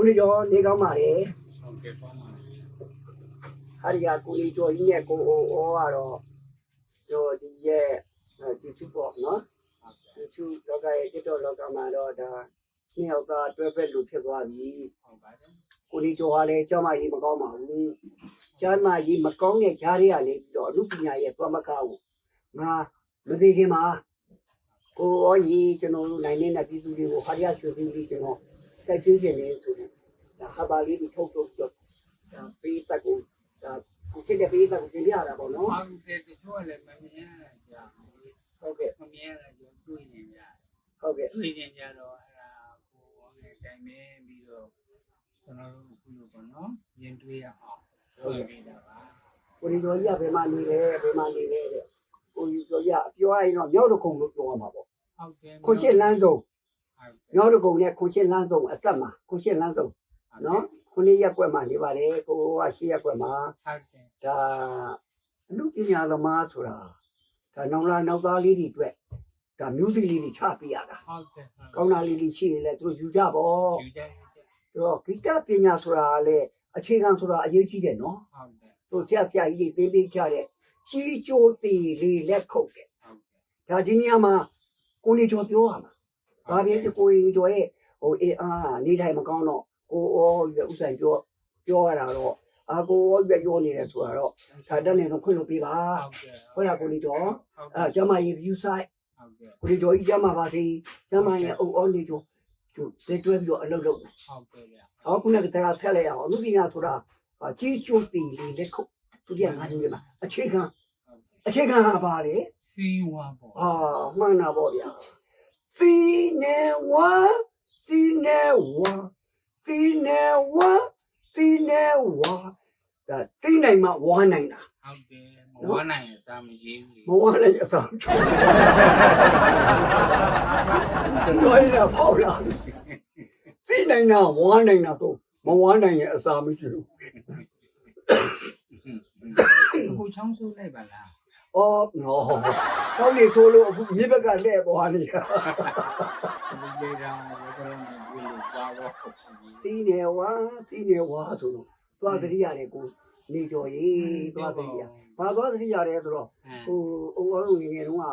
ကိုနေကျော်နေကောင်းပါလေဟုတ်ကဲ့ပေါ့ပါဟာဒီကကိုနေကျော်ကြီးနဲ့ကိုအိုဩကတော့တို့ဒီရဲ့ဒီသူပေါ့နော်ဒီသူလောကရဲ့တိတော်လောကမှာတော့ဒါနှစ်ယောက်ကတွဲဖက်လူဖြစ်သွားပြီဟုတ်ပါတယ်ကိုနေကျော်ကလည်းကျောင်းမကြီးမကောင်းပါဘူးကျောင်းမကြီးမကောင်းတဲ့ဂျားတွေကနေပြီးတော့အမှုပညာရဲ့တွမကကိုငါမသိခင်မှာကိုဩကြီးကျွန်တော်တို့နိုင်နေတဲ့ပြည်သူတွေကိုဟာရရွှေပြီးပြီးကျွန်တော် တိုက်ချင်းခြင်းနေဆိုတယ်ဒါဟာပါလေးကိုထုတ်ထုတ်တော့ဒါပေးပတ်ကိုဒါကိုချစ်တဲ့ပေးပတ်ကိုတင်ပြရတာပေါ့နော်ဟုတ်ကဲ့တချို့ကလည်းမမြင်ရကြဘူးဟုတ်ကဲ့မမြင်ရကြတွေ့နေကြဟုတ်ကဲ့တွေ့နေကြတော့အဲ့ဒါကိုယ်တိုင်ပင်ပြီးတော့ကျွန်တော်တို့အခုလိုပေါ့နော်ရင်တွေ့ရအောင်ဟုတ်ကဲ့တာပါကိုဒီတော်ကြီးကဘယ်မှာနေလဲဘယ်မှာနေလဲတဲ့ကိုဒီတော်ကြီးကပြောရရင်တော့မြောက်တကုံလို့ပြောရမှာပေါ့ဟုတ်ကဲ့ခွန်ရှစ်လန်းဆုံး ဟုတ်ကဲ့မြောက်တကုံနဲ့ခွန်ရှစ်လန်းဆုံးအသက်မှာခွန်ရှစ်လန်းဆုံးနော်ခုနှစ်ရက်ကွက်မှာနေပါတယ်ကိုကရှစ်ရက်ကွက်မှာဟုတ်ကဲ့ဒါအမှုပညာသမားဆိုတာဒါနောင်လာနောက်သားလေးတွေအတွက်ဒါမျိုးစိလေးတွေချပေးရတာဟုတ်ကဲ့ကောင်းတာလေးတွေရှိရင်လည်းသူတို့ယူကြပေါ့ယူကြယူကြဆိုတော့ဂိတပညာဆိုတာကလည်းအခြေခံဆိုတာအရေးကြီးတယ်နော်ဟုတ်ကဲ့တို့ဆရာဆရာကြီးတွေပေးပေးကြတဲ့ကြီးကျိုးသေးလေးလက်ခုပ်တယ်ဟုတ်ကဲ့ဒါဒီနေရာမှာကိုနေကျော်ပြောရမှာ ဘာဖြစ်ကိုနေကျော်ရဲ့ဟိုအေးအားနေထိုင်မကောင်းတော့ကိုဩရွဥဆိုင်ပြောပြောရတာတော့အာကိုဩရွပြောနေတယ်ဆိုတာတော့ဒါတက်နေတော့ခွင့်လို့ပေးပါဟုတ်ကဲ့ဟုတ်လားကိုနေကျော်ဟုတ်အဲကဲ့ကျမရေး view site ဟုတ်ကဲ့ကိုနေကျော်ကြီးကျမပါစေကျမရဲ့အုံဩနေကျော်သူတက်တွဲပြီးတော့အလုပ်လုပ်ဟုတ်ကဲ့ဗျာအော်ခုနကတည်းကဆက်လိုက်အောင်အမှုပညာဆိုတာကြီးကျိုးသေးလေးလက်ခုပ်သူကငါးမျိုးမှာအခြေခံဟုတ်ကဲ့အခြေခံဟာပါလေစီဝါပေါ့အာမှန်တာပေါ့ဗျာ စီနေဝါစီနေဝါစီနေဝါစီနေဝါဒါသိနိုင်မှဝါနိုင်တာဟုတ်တယ်မဝမ်းနိုင်ရင်စားမရှိဘူးမဝါနိုင်အဆောင်ချောတော့ရပေါ့လားသိနိုင်တာဝါနိုင်တာတော့မဝါနိုင်ရဲ့အစာမရှိဘူးအခုချောင်းဆိုးလိုက်ပါလား အော်နော်ကောင်းနေဆိုလို့အခုမြစ်ဘက်ကလှည့်သွားနေတာဒီလေတောင်ဘယ်ကတော့မှပြလို့ပါတော့စီးနေဝါစီးနေဝါဆိုတော့သွားသတိရတယ်ကိုနေကြော်ရေးသွားသတိရဘာသွားသတိရတယ်ဆိုတော့ဟိုအုံအောတို့ငယ်တုန်းက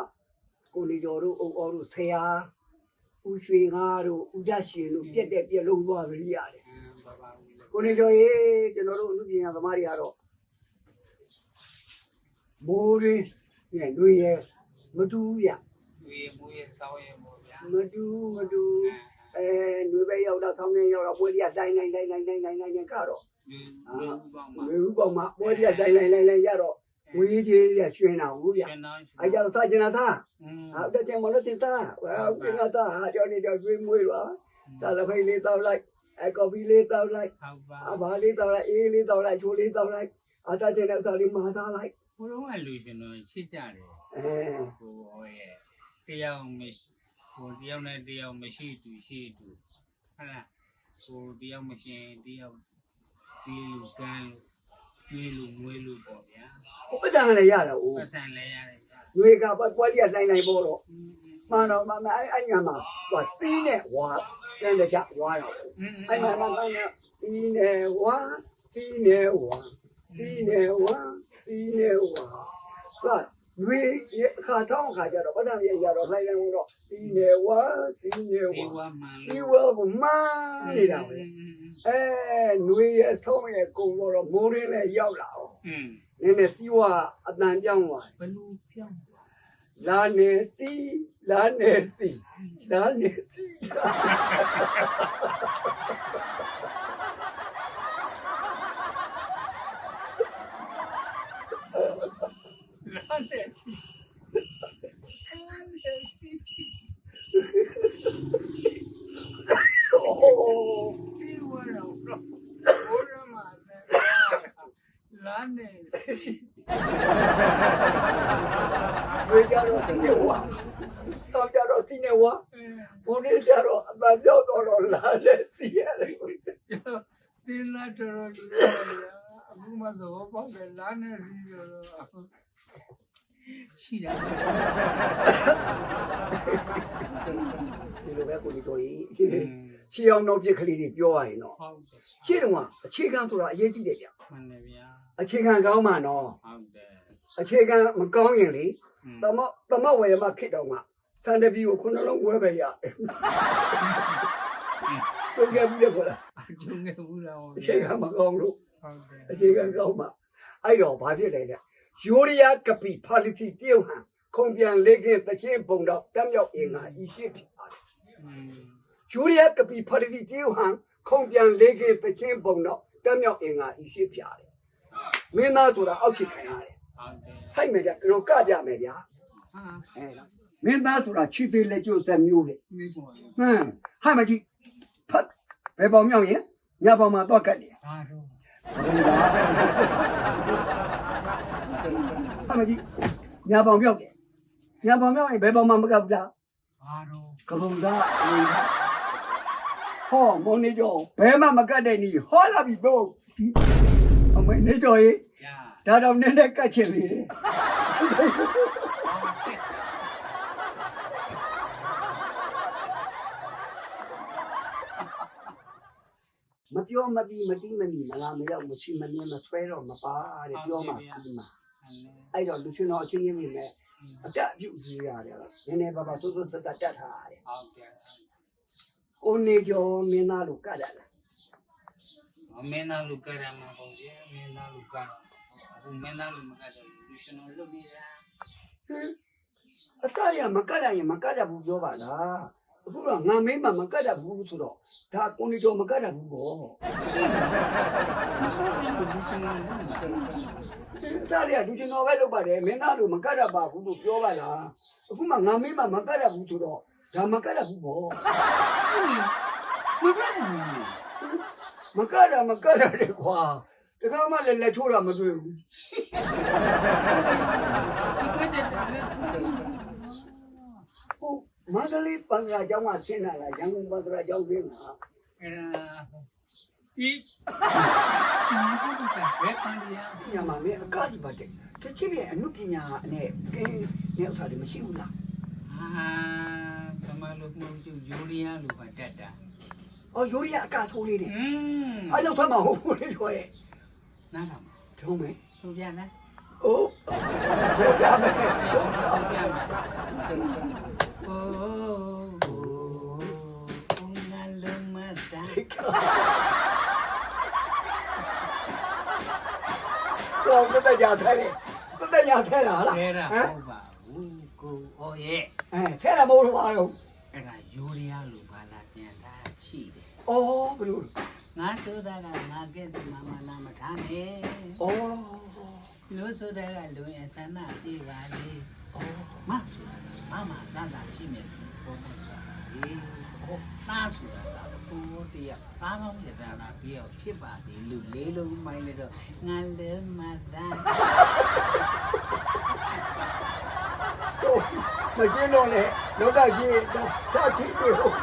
ကိုနေကြော်တို့အုံအောတို့ဆရာဦးရွှေငါတို့ဦးဒရှင်တို့ပြက်တဲ့ပြက်လုံးသွားသတိရတယ်ဘာဘာဦးလေကိုနေကြော်ရေးကျွန်တော်တို့အမှုပညာသမားတွေကတော့ မိုးရင်းညရွေရမတူဘူးဗျ ဝေမွေးစောင်းရမို့ဗျာ မတူမတူအဲຫນွေပဲရောက်တော့ဆောင်းနေရောက်တော့ပွဲရတိုင်းတိုင်းတိုင်းတိုင်းတိုင်းတိုင်းတိုင်းကတော့ ဒီဒီဘောင်းမှာ ငွေဥပေါမှာပွဲရတိုင်းတိုင်းတိုင်းတိုင်းရတော့ငွေကြီးရရွှင်တာဟုတ်ဗျ ရှင်တော် အဲကြတော့စာကျင်တာသား อืม အဲ့တက်ချင်မလို့တင်သားဟဲ့ပြင်ကသားဟာကြောနေတော့ရွှေမွေးပါစာလဖိတ်လေးတောက်လိုက်အဲကော်ဖီလေးတောက်လိုက် ဟုတ်ပါ အဘာလေးတောက်လိုက်အေးလေးတောက်လိုက်ချိုးလေးတောက်လိုက်အသားကျင်တဲ့စာလေးမာစားလိုက် ဘုလုံးကလူရှင်တော်ချစ်ကြတယ်အဲကိုဟောရဲ့တရားမရှိဟိုတရားနဲ့တရားမရှိတူရှိတူဟုတ်လားဟိုတရားမရှိတရားဒီလူကန်းလူတွေးလူမွေးလူပေါ့ဗျာဟိုပဒံလည်းရတာဟိုပတ်စံလဲရတယ်ဗျာငွေကပွဲရတိုင်းတိုင်းပေါ်တော့မှန်တော့မှန်အဲ့အဲ့ညာမှာဟိုသီးနဲ့ဝါတန်တဲ့ကြဝါတော့အဲ့မှာမှမှစီနေဝါစီနေဝါ စီနေဝါစီနေဝါကနွေအခါတောင်းအခါကျတော့ပဒံရရတော့လိုက်လိုက်တော့စီနေဝါစီနေဒီဝါဝါမှန်စီဝါကမနေတာပဲအဲနွေရဆုံးရကုံတော့မိုးရင်းနဲ့ရောက်လာအောင်อืมနည်းနည်းစီဝါအတန်ပြောင်းသွားဘလူပြောင်းလာနေစီလာနေစီလာနေစီ လာနေစီဝေကြတော့ဒီနေဝါတော့ကြတော့ဒီနေဝါဘုန်းကြီးကြတော့အပန်ပြောတော့တော့လာတဲ့စီရတယ်ကိုတင်းလာတော်လို့အခုမှသဘောပေါက်တယ်လာနေစီတော့ ရှိတာဒီလိုပဲကိုဒီတော်ကြီးရှေ့အောင်နောက်ပြစ်ကလေးတွေပြောရရင်တော့ဟုတ်တယ်ရှေ့တုန်းကအခြေခံဆိုတာအရေးကြီးတယ်ဗျမှန်တယ်ဗျာအခြေခံကောင်းမှနော်ဟုတ်တယ်အခြေခံမကောင်းရင်လေတမတမဝယ်မခစ်တော့မှစံတပီကိုခုနှလုံးဝဲပဲရတယ်တို့ကပြီးတော့လားကျုံငယ်ဘူးလားအခြေခံမကောင်းလို့ဟုတ်တယ်အခြေခံကောင်းမှအဲ့တော့ဘာဖြစ်လဲလဲ ယိုရီးယားကပီပါလီစီတရုတ်ဟန်ခုံပြန်လေးကင်းတချင်းပုံတော့တမ်းမြောက်အင်္ဂါဤရှိဖြစ်ပါတယ်อืมယူရီးယားကပီပါလီစီတရုတ်ဟန်ခုံပြန်လေးကင်းတချင်းပုံတော့တမ်းမြောက်အင်္ဂါဤရှိဖြစ်တယ်မင်းသားဆိုတာအောက်ဖြစ်ခံရတယ်ဟုတ်တယ်ထိုက်မယ်ကြကျွန်တော်ကပြမယ်ဗျာဟာအဲလားမင်းသားဆိုတာချီသေးလက်ကျိုးစက်မျိုးလေနေပေါ်ဟမ်ဟာမကြီးဖတ်ဘယ်ပေါင်မြောက်ရင်ညပေါင်မှာတော့ကတ်တယ်ဘာတော့ ဘုရားဟာမကြီးညပေါင်မြောက်တယ်ညပေါင်မြောက်ရင်ဘယ်ပေါင်မှာမကပ်ဘူးလားဘာတော့ကပုံသားဝင်သားဟောမုန်းနေကြောဘဲမှမကတ်တဲ့နီဟောလာပြီဘုဒီအမေနေကြောရေညာဒါတော့နည်းနည်းကတ်ချင်လေတယ်ဟုတ်တယ်မပြောမပြီးမတိမမီမလားမရောက်မချီမမြင်မဆွဲတော့မပါတဲ့ပြောမှပြီးမှ အဲ့တော့လူချင်းတော်အချင်းချင်းမြင်မဲ့အတက်အပြုတ်ကြီးရတယ်နည်းနည်းပါးပါစိုးစိုးတက်တက်တက်ထားရတယ်ဟုတ်တယ်ကိုနေကျော်မင်းသားလို့ကတ်တယ်လားမင်းသားလူကရမှာပေါ့ဗျာမင်းသားလူကအခုမင်းသားလူမကတယ်လူရှင်တော်လွတ်နေတာဟင်အစရမကတ်ရရင်မကတ်ရဘူးပြောပါလားအခုတော့ငါမင်းမမကတ်ရဘူးဆိုတော့ဒါကိုနေကျော်မကတ်ရဘူးပေါ့ လူရှင်တော်လွတ်နေတာစားရလူချင်းတော်ပဲလုပ်ပါတယ်မင်းသားတို့မကတ်ရပါဘူးလို့ပြောပါလားအခုမှငါမင်းမမကတ်ရဘူးဆိုတော့ဒါမကတ်ရဘူးပေါ့မကတယ်ဘူးမကတ်ရမကတ်ရတယ်ကွာတခါမှလည်းလက်ချိုးတာမတွေ့ဘူးဒီကတဲ့လည်းသူ့ဟုတ်မန္တလေးပန္စရာကျောင်းကဆင်းလာတာရန်ကုန်ပန္စရာကျောင်းဆင်းလာအဲ့ဒါ ဒီဘယ်ပန်ဒီယာ ညမှာမင်းအကားကြီးပါတယ်တချို့ရဲ့အမှုပညာနဲ့ကင်းနဲ့ဥစ္စာတွေမရှိဘူးလား အာသမလို့မှုကျယူရီးယားလူပါတက်တာ အော်ယိုရီးယားအကားထိုးလေးတယ် อืม အဲ့လောက်ထမ်းမဟုတ်ဘူးလေကျော်ရဲ့ နားတော့ ထုံးမယ် သူပြန်လား အိုးဘိုးပြမယ် သူပြန်လားโอ้โหငါလုံးမ တာကျော်တက်ကြထဲတယ်တက်ကြထဲတာလားခဲတာဟမ်ဟုတ်ပါဘူးကိုဩရဲ့အဲထဲတာမဟုတ်လို့ပါတော့အဲ့ဒါယူရီးယားလူပါလာပြန်တာရှိတယ်အော်ဘယ်လိုငါဆိုတာကငါကဲ့သို့မမနာမထားနဲ့အော်လူဆိုတာကလူရဲ့ဆန္ဒပြေပါလေအော်မဆိုတာကမမတန်တာရှိမယ်ဘောမဆိုတာလေ ဟောသားဆိုတာကဘိုးတရသားကောင်းရတာလားတယောက်ဖြစ်ပါလေလူလေးလုံးမိုင်းနေတော့ငါလည်းမတန်မကျင်းတော့နဲ့လောကကြီးတော့တာတိတွေဟုတ်